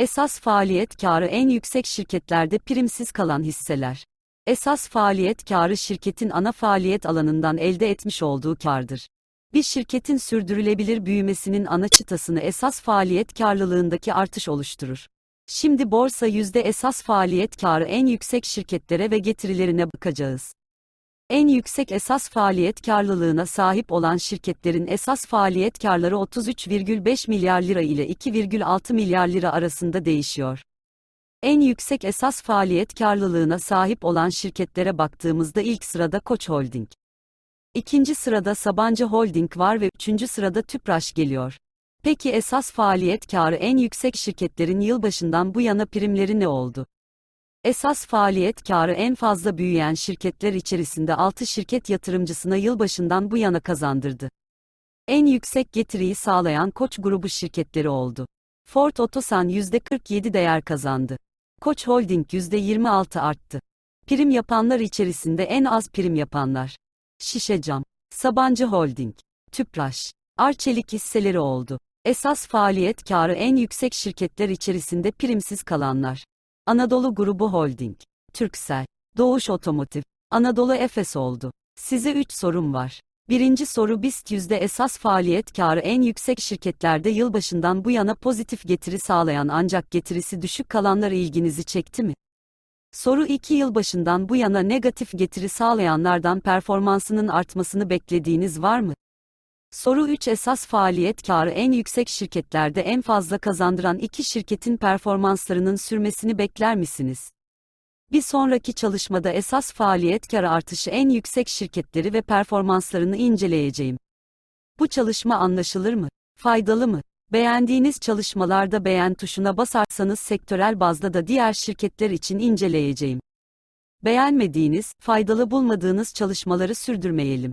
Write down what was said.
Esas faaliyet karı en yüksek şirketlerde primsiz kalan hisseler. Esas faaliyet karı şirketin ana faaliyet alanından elde etmiş olduğu kardır. Bir şirketin sürdürülebilir büyümesinin ana çıtasını esas faaliyet karlılığındaki artış oluşturur. Şimdi borsa yüzde esas faaliyet karı en yüksek şirketlere ve getirilerine bakacağız. En yüksek esas faaliyet karlılığına sahip olan şirketlerin esas faaliyet karları 33,5 milyar lira ile 2,6 milyar lira arasında değişiyor. En yüksek esas faaliyet karlılığına sahip olan şirketlere baktığımızda ilk sırada Koç Holding. İkinci sırada Sabancı Holding var ve üçüncü sırada Tüpraş geliyor. Peki esas faaliyet karı en yüksek şirketlerin yılbaşından bu yana primleri ne oldu? Esas faaliyet karı en fazla büyüyen şirketler içerisinde 6 şirket yatırımcısına yılbaşından bu yana kazandırdı. En yüksek getiriyi sağlayan Koç grubu şirketleri oldu. Ford Otosan %47 değer kazandı. Koç Holding %26 arttı. Prim yapanlar içerisinde en az prim yapanlar. Şişecam, Sabancı Holding, Tüpraş, Arçelik hisseleri oldu. Esas faaliyet karı en yüksek şirketler içerisinde primsiz kalanlar. Anadolu Grubu Holding, Türksel, Doğuş Otomotiv, Anadolu Efes oldu. Size 3 sorum var. Birinci soru BIST yüzde esas faaliyet karı en yüksek şirketlerde yılbaşından bu yana pozitif getiri sağlayan ancak getirisi düşük kalanlar ilginizi çekti mi? Soru 2 yılbaşından bu yana negatif getiri sağlayanlardan performansının artmasını beklediğiniz var mı? Soru 3 esas faaliyet karı en yüksek şirketlerde en fazla kazandıran iki şirketin performanslarının sürmesini bekler misiniz? Bir sonraki çalışmada esas faaliyet karı artışı en yüksek şirketleri ve performanslarını inceleyeceğim. Bu çalışma anlaşılır mı? Faydalı mı? Beğendiğiniz çalışmalarda beğen tuşuna basarsanız sektörel bazda da diğer şirketler için inceleyeceğim. Beğenmediğiniz, faydalı bulmadığınız çalışmaları sürdürmeyelim.